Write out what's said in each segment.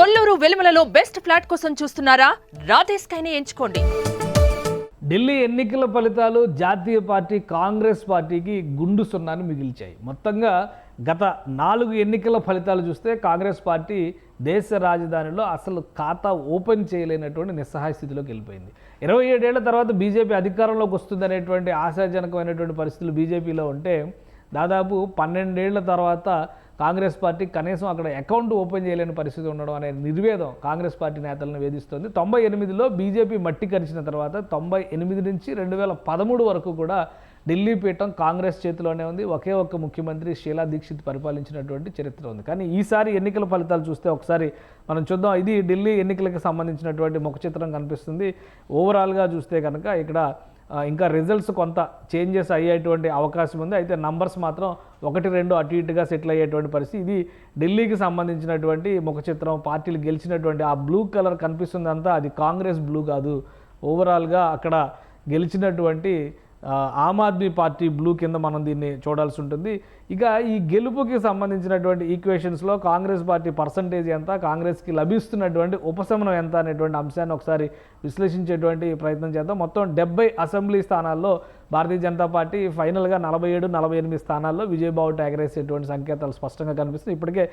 Kolluru వెలుమలలో best flat కోసం చూస్తున్నారా? రాధేస్కైనే ఎంచుకోండి. ఢిల్లీ ఎన్నికల ఫలితాలు జాతీయ పార్టీ కాంగ్రెస్ పార్టీకి గుండు సున్నాన్ని మిగిల్చాయి. మొత్తంగా గత నాలుగు ఎన్నికల ఫలితాలు చూస్తే కాంగ్రెస్ పార్టీ దేశ రాజధానిలో అసలు ఖాతా ఓపెన్ చేయలేనటువంటి నిస్సహాయ స్థితిలోకి వెళ్ళిపోయింది. ఇరవై ఏడేళ్ళ తర్వాత బీజేపీ అధికారంలోకి వస్తుందనేటువంటి ఆశాజనకమైనటువంటి పరిస్థితులు బీజేపీలో ఉంటే దాదాపు పన్నెండేళ్ళ తర్వాత కాంగ్రెస్ పార్టీ కనీసం అక్కడ అకౌంట్ ఓపెన్ చేయలేని పరిస్థితి ఉండడం అనే నిర్వేదం కాంగ్రెస్ పార్టీ నేతలను వేధిస్తోంది. తొంభై ఎనిమిదిలో బీజేపీ మట్టి కరిచిన తర్వాత తొంభై ఎనిమిది నుంచి రెండు వేల పదమూడు వరకు కూడా ఢిల్లీ పీఠం కాంగ్రెస్ చేతిలోనే ఉంది. ఒకే ఒక్క ముఖ్యమంత్రి షీలా దీక్షిత్ పరిపాలించినటువంటి చరిత్ర ఉంది. కానీ ఈసారి ఎన్నికల ఫలితాలు చూస్తే ఒకసారి మనం చూద్దాం. ఇది ఢిల్లీ ఎన్నికలకు సంబంధించినటువంటి ముఖ చిత్రం కనిపిస్తుంది. ఓవరాల్గా చూస్తే కనుక ఇక్కడ ఇంకా రిజల్ట్స్ కొంత చేంజెస్ అయ్యేటువంటి అవకాశం ఉంది. అయితే నంబర్స్ మాత్రం ఒకటి రెండు అటు ఇటుగా సెటిల్ అయ్యేటువంటి పరిస్థితి. ఇది ఢిల్లీకి సంబంధించినటువంటి ముఖ చిత్రం పార్టీలు గెలిచినటువంటి ఆ బ్లూ కలర్ కనిపిస్తుంది అంతా. అది కాంగ్రెస్ బ్లూ కాదు. ఓవరాల్గా అక్కడ గెలిచినటువంటి ఆమ్ ఆద్మీ పార్టీ బ్లూ కింద మనం దీన్ని చూడాల్సి ఉంటుంది. ఇక ఈ గెలుపుకి సంబంధించినటువంటి ఈక్వేషన్స్లో కాంగ్రెస్ పార్టీ పర్సంటేజ్ ఎంత కాంగ్రెస్కి లభిస్తున్నటువంటి ఉపశమనం ఎంత అనేటువంటి అంశాన్ని ఒకసారి విశ్లేషించేటువంటి ప్రయత్నం చేద్దాం. మొత్తం డెబ్బై అసెంబ్లీ స్థానాల్లో భారతీయ జనతా పార్టీ ఫైనల్గా నలభై ఏడు నలభై ఎనిమిది స్థానాల్లో విజయబాబు ఎగరేసేటువంటి సంకేతాలు స్పష్టంగా కనిపిస్తున్నాయి. ఇప్పటికే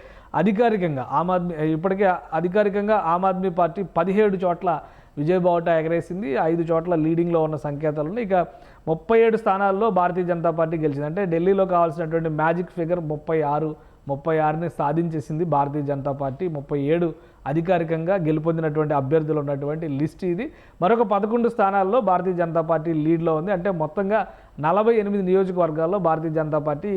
అధికారికంగా ఆమ్ ఆద్మీ ఇప్పటికే అధికారికంగా ఆమ్ ఆద్మీ పార్టీ పదిహేడు చోట్ల విజయబావుట ఎగరేసింది. ఐదు చోట్ల లీడింగ్లో ఉన్న సంకేతాలు ఇక ముప్పై ఏడు స్థానాల్లో భారతీయ జనతా పార్టీ గెలిచింది. అంటే ఢిల్లీలో కావాల్సినటువంటి మ్యాజిక్ ఫిగర్ ముప్పై ఆరు ముప్పై ఆరుని సాధించేసింది భారతీయ జనతా పార్టీ. ముప్పై ఏడు అధికారికంగా గెలుపొందినటువంటి అభ్యర్థులు ఉన్నటువంటి లిస్ట్ ఇది. మరొక పదకొండు స్థానాల్లో భారతీయ జనతా పార్టీ లీడ్లో ఉంది. అంటే మొత్తంగా నలభై ఎనిమిది నియోజకవర్గాల్లో భారతీయ జనతా పార్టీ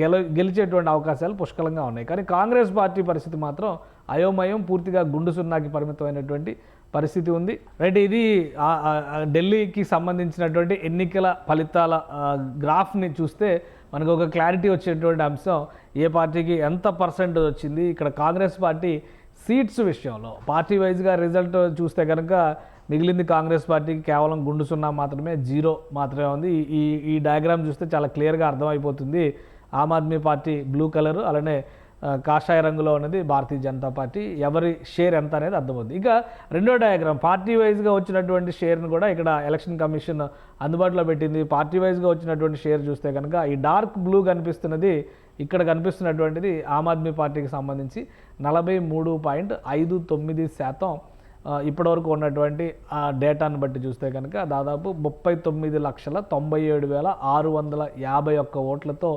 గెల గెలిచేటువంటి అవకాశాలు పుష్కలంగా ఉన్నాయి. కానీ కాంగ్రెస్ పార్టీ పరిస్థితి మాత్రం అయోమయం పూర్తిగా గుండు సున్నాకి పరిమితమైనటువంటి పరిస్థితి ఉంది. రైట్ ఇది ఢిల్లీకి సంబంధించినటువంటి ఎన్నికల ఫలితాల గ్రాఫ్ని చూస్తే మనకు ఒక క్లారిటీ వచ్చేటువంటి అంశం ఏ పార్టీకి ఎంత పర్సెంట్ వచ్చింది ఇక్కడ కాంగ్రెస్ పార్టీ సీట్స్ విషయంలో పార్టీ వైజ్గా రిజల్ట్ చూస్తే కనుక మిగిలింది కాంగ్రెస్ పార్టీకి కేవలం గుండు సున్నా మాత్రమే జీరో మాత్రమే ఉంది. ఈ- ఈ డయాగ్రామ్ చూస్తే చాలా క్లియర్గా అర్థమైపోతుంది. Aam Aadmi party blue colour అలానే కాషాయ రంగులో ఉన్నది భారతీయ జనతా పార్టీ. ఎవరి షేర్ ఎంత అనేది అర్థమవుతుంది. ఇక రెండో డయాగ్రామ్ పార్టీ వైజ్గా వచ్చినటువంటి షేర్ను కూడా ఇక్కడ ఎలక్షన్ కమిషన్ అందుబాటులో పెట్టింది. పార్టీ వైజ్గా వచ్చినటువంటి షేర్ చూస్తే కనుక ఈ డార్క్ బ్లూ కనిపిస్తున్నది ఇక్కడ కనిపిస్తున్నటువంటిది ఆమ్ ఆద్మీ పార్టీకి సంబంధించి నలభై మూడు పాయింట్ ఐదు తొమ్మిది శాతం ఇప్పటివరకు ఉన్నటువంటి ఆ డేటాను బట్టి చూస్తే కనుక దాదాపు ముప్పై తొమ్మిది లక్షల తొంభై ఏడు వేల ఆరు వందల యాభై ఒక్క ఓట్లతో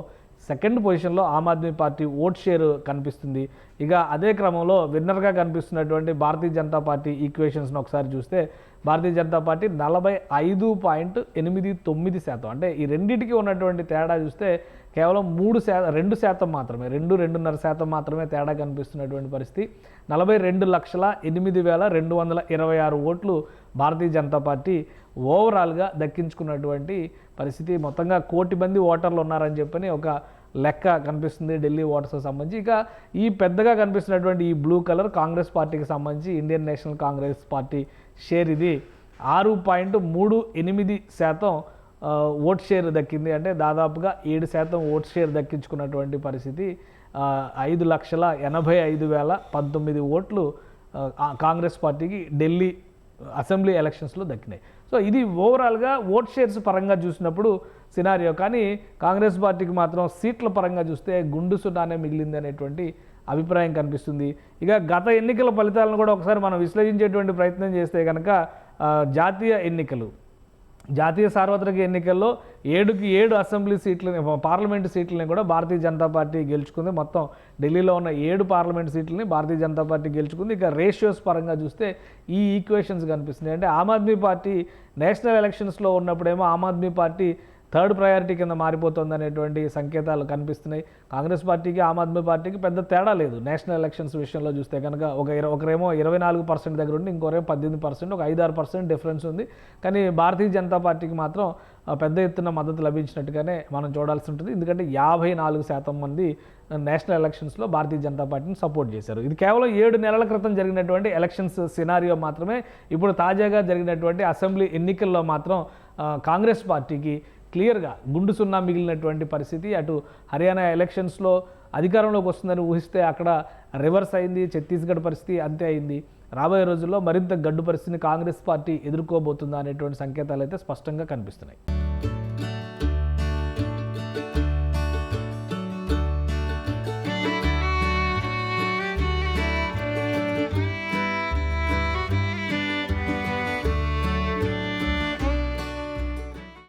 సెకండ్ పొజిషన్లో Aam Aadmi party vote share కనిపిస్తుంది. ఇక అదే క్రమంలో విన్నర్గా కనిపిస్తున్నటువంటి భారతీయ జనతా పార్టీ ఈక్వేషన్స్ని ఒకసారి చూస్తే భారతీయ జనతా పార్టీ నలభై ఐదు పాయింట్ ఎనిమిది తొమ్మిది శాతం. అంటే ఈ రెండింటికి ఉన్నటువంటి తేడా చూస్తే కేవలం మూడు శాతం రెండు శాతం మాత్రమే రెండు రెండున్నర శాతం మాత్రమే తేడా కనిపిస్తున్నటువంటి పరిస్థితి. నలభై రెండు లక్షల ఎనిమిది వేల రెండు వందల ఇరవై ఆరు ఓట్లు భారతీయ జనతా పార్టీ ఓవరాల్గా దక్కించుకున్నటువంటి పరిస్థితి. మొత్తంగా కోటి మంది ఓటర్లు ఉన్నారని చెప్పని ఒక లెక్క కనిపిస్తుంది ఢిల్లీ ఓటర్స్కి సంబంధించి. ఇక ఈ పెద్దగా కనిపిస్తున్నటువంటి ఈ బ్లూ కలర్ కాంగ్రెస్ పార్టీకి సంబంధించి Indian national Congress party share ఇది. ఆరు పాయింట్ మూడు ఎనిమిది శాతం ఓట్ షేర్ దక్కింది. అంటే దాదాపుగా ఏడు శాతం ఓట్ షేర్ దక్కించుకున్నటువంటి పరిస్థితి. ఐదు లక్షల ఎనభై ఐదు వేల పంతొమ్మిది ఓట్లు కాంగ్రెస్ పార్టీకి ఢిల్లీ అసెంబ్లీ ఎలక్షన్స్లో దక్కినాయి. సో ఇది ఓవరాల్గా ఓట్ షేర్స్ పరంగా చూసినప్పుడు సినారియో. కానీ కాంగ్రెస్ పార్టీకి మాత్రం సీట్ల పరంగా చూస్తే గుండు సున్నానే మిగిలింది అనేటువంటి అభిప్రాయం కనిపిస్తుంది. ఇక గత ఎన్నికల ఫలితాలను కూడా ఒకసారి మనం విశ్లేషించేటువంటి ప్రయత్నం చేస్తే కనుక జాతీయ ఎన్నికలు. జాతీయ సార్వత్రిక ఎన్నికల్లో ఏడుకి ఏడు అసెంబ్లీ సీట్లని పార్లమెంటు సీట్లని కూడా భారతీయ జనతా పార్టీ గెలుచుకుంది. మొత్తం ఢిల్లీలో ఉన్న ఏడు పార్లమెంట్ సీట్లని భారతీయ జనతా పార్టీ గెలుచుకుంది. ఇక రేషియోస్ పరంగా చూస్తే ఈ ఈక్వేషన్స్ కనిపిస్తున్నాయి. అంటే ఆమ్ ఆద్మీ పార్టీ నేషనల్ ఎలక్షన్స్లో ఉన్నప్పుడేమో Aam Aadmi party third priority కింద మారిపోతుంది అనేటువంటి సంకేతాలు కనిపిస్తున్నాయి. కాంగ్రెస్ పార్టీకి ఆమ్ ఆద్మీ పార్టీకి పెద్ద తేడా లేదు. నేషనల్ ఎలక్షన్స్ విషయంలో చూస్తే కనుక ఒక ఇర ఒకరేమో ఇరవై నాలుగు పర్సెంట్ దగ్గర ఉండి ఇంకోరేమో పద్దెనిమిది పర్సెంట్ ఒక ఐదు ఆరు పర్సెంట్ డిఫరెన్స్ ఉంది. కానీ భారతీయ జనతా పార్టీకి మాత్రం పెద్ద ఎత్తున మద్దతు లభించినట్టుగానే మనం చూడాల్సి ఉంటుంది. ఎందుకంటే యాభై నాలుగు శాతం మంది నేషనల్ ఎలక్షన్స్లో భారతీయ జనతా పార్టీని సపోర్ట్ చేశారు. ఇది కేవలం ఏడు నెలల క్రితం జరిగినటువంటి ఎలక్షన్స్ సినారియో మాత్రమే. ఇప్పుడు తాజాగా జరిగినటువంటి అసెంబ్లీ ఎన్నికల్లో మాత్రం కాంగ్రెస్ పార్టీకి క్లియర్గా గుండు సున్నా మిగిలినటువంటి పరిస్థితి. అటు హర్యానా ఎలక్షన్స్లో అధికారంలోకి వస్తుందని ఊహిస్తే అక్కడ రివర్స్ అయింది ఛత్తీస్గఢ్ పరిస్థితి అంతే అయింది. రాబోయే రోజుల్లో మరింత గడ్డు పరిస్థితిని కాంగ్రెస్ పార్టీ ఎదుర్కోబోతుందా అనేటువంటి సంకేతాలు అయితే స్పష్టంగా కనిపిస్తున్నాయి.